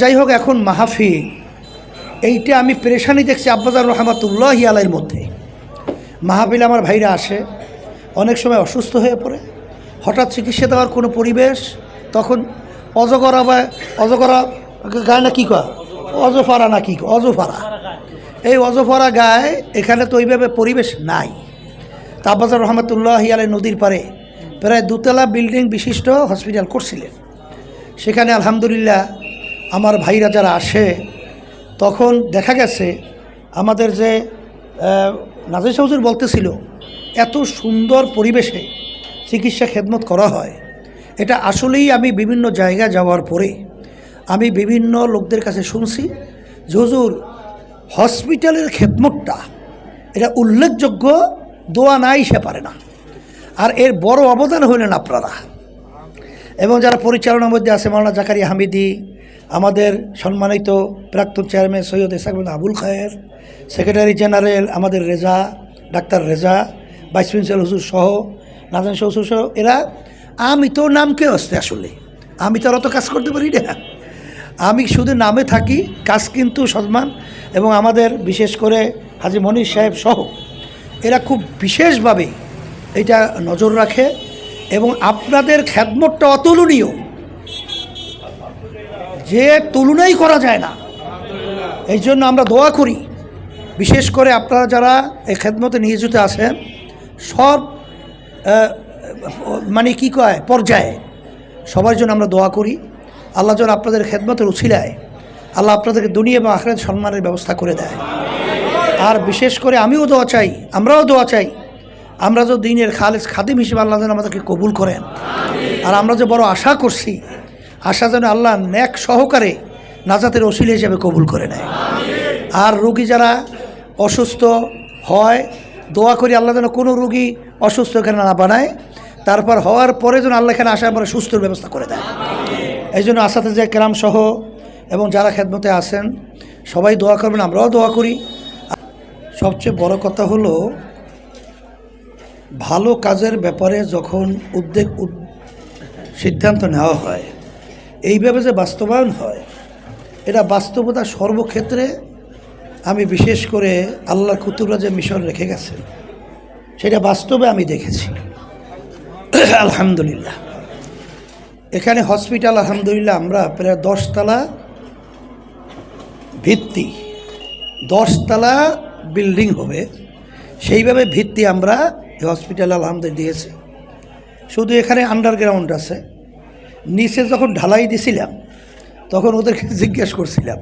যাই হোক, এখন মাহফিল। এইটা আমি পেরেশানি দেখছি আব্বাজার রহমাতুল্লাহ আলাইয়ের মধ্যে। মাহফিল আমার ভাইরা আসে, অনেক সময় অসুস্থ হয়ে পড়ে। হঠাৎ চিকিৎসা দেওয়ার কোনো পরিবেশ, তখন অজগরা বা অজগরা গায়ে না কী কয়? অজফারা না কী? অজফারা। এই অজফারা গায়ে এখানে তো ওইভাবে পরিবেশ নাই। তা আব্বাজার রহমতুল্লাহ আলাই নদীর পারে প্রায় দুতলা বিল্ডিং বিশিষ্ট হসপিটাল করছিলেন। সেখানে আলহামদুলিল্লাহ আমার ভাইরা যারা আসে, তখন দেখা গেছে আমাদের যে নাজির সৌজুর বলতেছিল, এত সুন্দর পরিবেশে চিকিৎসা খেদমত করা হয়। এটা আসলেই আমি বিভিন্ন জায়গা যাওয়ার পরে আমি বিভিন্ন লোকদের কাছে শুনছি যে, হুজুর, হসপিটালের খেদমতটা, এটা উল্লেখযোগ্য, দোয়া নাই সে পারে না। আর এর বড় অবদান হইলেন আপনারা। এবং যারা পরিচালনার মধ্যে আছে, মাওলানা জাকারি হামিদি আমাদের সম্মানিত প্রাক্তন chairman Syed Isakul Abul Khayer, secretary general আমাদের Reza, doctor Reza, vice principal হুজুর সহ নাজান শ্বশুর সহ এরা আমি তো নামকে আসতে আসলে। আমি তো আর অত কাজ করতে পারি না। আমি শুধু নামে থাকি, কাজ কিন্তু সম্মান এবং আমাদের বিশেষ করে হাজি মনির সাহেব সহ, এরা খুব বিশেষভাবে এটা নজর রাখে, এবং আপনাদের খ্যাতমতটা অতুলনীয়। যে তুলনাই করা যায় না। এই জন্য আমরা দোয়া করি। বিশেষ করে আপনারা যারা এই খেদমতে নিয়োজিত আছেন, সব মানে কি কয়, পর্যায়ে সবার জন্য আমরা দোয়া করি। আল্লাহ যেন আপনাদের খেদমতের উছিলায় আল্লাহ আপনাদেরকে দুনিয়া এবং আখরাত সম্মানের ব্যবস্থা করে দেয়। আর বিশেষ করে আমিও দোয়া চাই, আমরাও দোয়া চাই। আমরা যে দিনের খালেজ খাদিম হিসেবে আল্লাহ যেন আমাদেরকে কবুল করেন। আর আমরা যে বড় আশা করছি আশা যেন আল্লাহ ন্যাক সহকারে নাজাতের ওসিল হিসেবে কবুল করে নেয়। আর রুগী যারা অসুস্থ হয়, দোয়া করি আল্লাহ যেন কোনো রুগী অসুস্থ এখানে না বানায়। তারপর হওয়ার পরে যেন আল্লাহ এখানে আসার পরে সুস্থর ব্যবস্থা করে দেয়। এই জন্য আসাতে যে কেরাম সহ এবং যারা খেদমতে আসেন সবাই দোয়া করবেন, আমরাও দোয়া করি। সবচেয়ে বড় কথা হলো, ভালো কাজের ব্যাপারে যখন উদ্বেগ, উদ- সিদ্ধান্ত নেওয়া হয় এইভাবে যে বাস্তবায়ন হয়, এটা বাস্তবতা সর্বক্ষেত্রে আমি বিশেষ করে আল্লাহ কুতুবরা যে মিশন রেখে গেছেন, সেটা বাস্তবে আমি দেখেছি। আলহামদুলিল্লাহ। এখানে হসপিটাল, আলহামদুলিল্লাহ, আমরা প্রায় দশতলা ভিত্তি, দশতলা বিল্ডিং হবে, সেইভাবে ভিত্তি আমরা হসপিটাল আলহামদুলিল্লাহ দিয়েছি। শুধু এখানে আন্ডারগ্রাউন্ড আছে। নিচে যখন ঢালাই দিছিলাম, তখন ওদেরকে জিজ্ঞেস করছিলাম,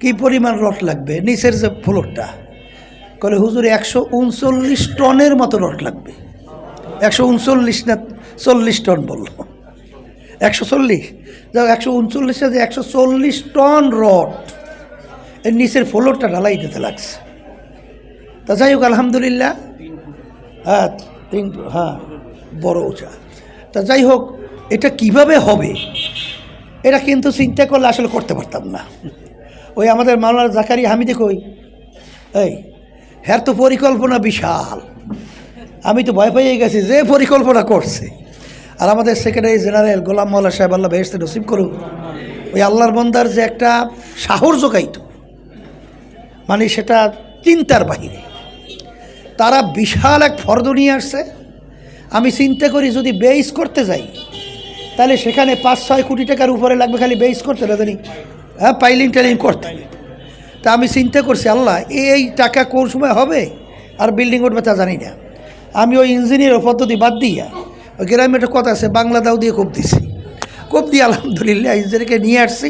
কি পরিমাণ রড লাগবে নিচের যে ফ্লোরটা? কলে, হুজুর, একশো উনচল্লিশ টনের মতো রড লাগবে। একশো উনচল্লিশ না চল্লিশ টন বলল। একশো চল্লিশ? যাও, একশো উনচল্লিশে যে একশো চল্লিশ টন রড এর নিচের ফ্লোরটা ঢালাই দিতে লাগছে। তা যাই হোক, আলহামদুলিল্লাহ। হ্যাঁ হ্যাঁ বড় উঁচা। তা যাই হোক এটা কীভাবে হবে? এটা কিন্তু চিন্তা করলে আসলে করতে পারতাম না। ওই আমাদের মাওলানা জাকারি হামিদে কই? এই, হ্যার তো পরিকল্পনা বিশাল। আমি তো ভয় পেয়ে গেছি যে পরিকল্পনা করছে। আর আমাদের সেক্রেটারি জেনারেল গোলাম মোল্লা সাহেব, আল্লাহ বেহেস্তে নসিব করুক। ওই আল্লাহর বন্দার যে একটা সাহস জোগাইতো মানে সেটা চিন্তার বাহিরে। তারা বিশাল এক ফর্দ নিয়ে আসছে। আমি চিন্তা করি যদি বেইস করতে যাই তাহলে সেখানে পাঁচ, ছয় কোটি টাকার উপরে লাগবে খালি বেইস করতে না জানি হ্যাঁ পাইলিং টাইলিং করতে। তা আমি চিন্তা করছি, আল্লাহ এই টাকা কোন সময় হবে? আর বিল্ডিং উঠবে তা জানি না। আমি ওই ইঞ্জিনিয়ার পদ্ধতি বাদ দিয়া, ওই গ্রামে একটা কথা আছে, বাংলা দাও দিয়ে কোপ দিছি। কোপ দিয়ে আলহামদুলিল্লাহ ইঞ্জিনিয়ারকে নিয়ে আসছি।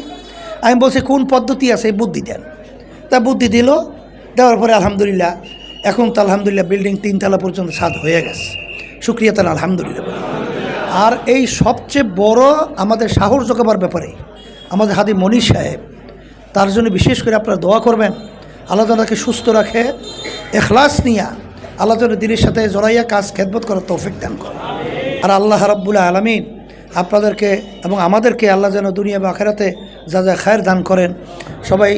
আমি বলছি, কোন পদ্ধতি আছে? বুদ্ধি দেন। তা বুদ্ধি দিল, দেওয়ার পরে আলহামদুলিল্লাহ, এখন তো আলহামদুলিল্লাহ বিল্ডিং তিনতলা পর্যন্ত ছাদ হয়ে গেছে। শুক্রিয়া তালা, আলহামদুলিল্লাহ। আর এই সবচেয়ে বড় আমাদের সাহস জোগাবার ব্যাপারে আমাদের হাদি মনির সাহেব, তার জন্য বিশেষ করে আপনারা দোয়া করবেন, আল্লাহ তালাকে সুস্থ রাখে, এখলাস নিয়া আল্লাহ যেন দিনের সাথে জড়াইয়া কাজ খেদমত করার তৌফিক দান করে আর আল্লাহ রাব্বুল আলমিন আপনাদেরকে এবং আমাদেরকে আল্লাহ যেন দুনিয়া বা আখেরাতে যা যা খায়ের দান করেন, সবাই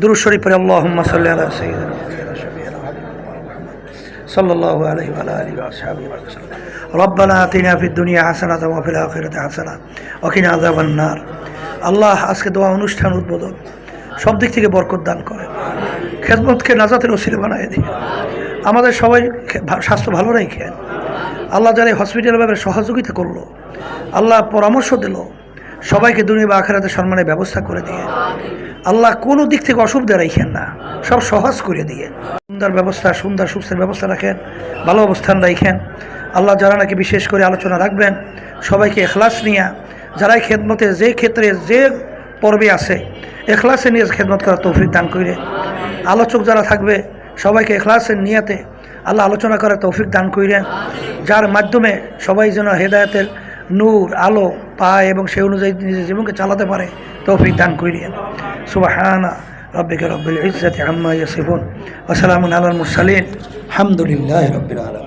দুরুদ শরীফ পরে আল্লাহ সাল্লাহ صلى الله عليه وعلى آله وأصحابه وسلم ربنا آتنا في الدنيا حسنة وفي الآخرة حسنة وقنا عذاب النار আল্লাহ আজকে দোয়া অনুষ্ঠান উদ্বোধন সব দিক থেকে বরকত দান করেন খেদমতকে নাজাতের ওসিলে বানায় দিন আমাদের সবাই খে- ভা- স্বাস্থ্য ভালো রেখেন আল্লাহ যারা এই হসপিটাল ব্যাপারে সহযোগিতা করলো আল্লাহ পরামর্শ দিল সবাইকে দুনিয়া বা আখেরাতে সম্মানের ব্যবস্থা করে দিয়ে আল্লাহ কোনো দিক থেকে অসুবিধা রাখেন না। সব সহজ করে দিয়ে। সুন্দর ব্যবস্থা, সুন্দর সুস্থের ব্যবস্থা রাখেন, ভালো অবস্থান রাখেন। আল্লাহ যারা নাকি বিশেষ করে আলোচনা রাখবেন, সবাইকে এখলাস নিয়ে, যারাই খেদমতে যে ক্ষেত্রে যে পর্বে আছে এখলাসে নিয়ে খেদমত করার তৌফিক দান করে আলোচক যারা থাকবে, সবাইকে এখলাসের নিয়াতে আল্লাহ আলোচনা করার তৌফিক দান করেন যার মাধ্যমে সবাই যেন হেদায়তের নূর, আলো, পায় এবং সে অনুযায়ী নিজের জীবনকে চালাতে পারে। তৌফিক দান করিয়েন সুবাহানা রব্বিকে রব্বিল ইজ্জাতি আম্মা ইয়াসিফুন। ওয়া সালামুন আলাল মুরসালিন। আলহামদুলিল্লাহি রাব্বিল আলামিন।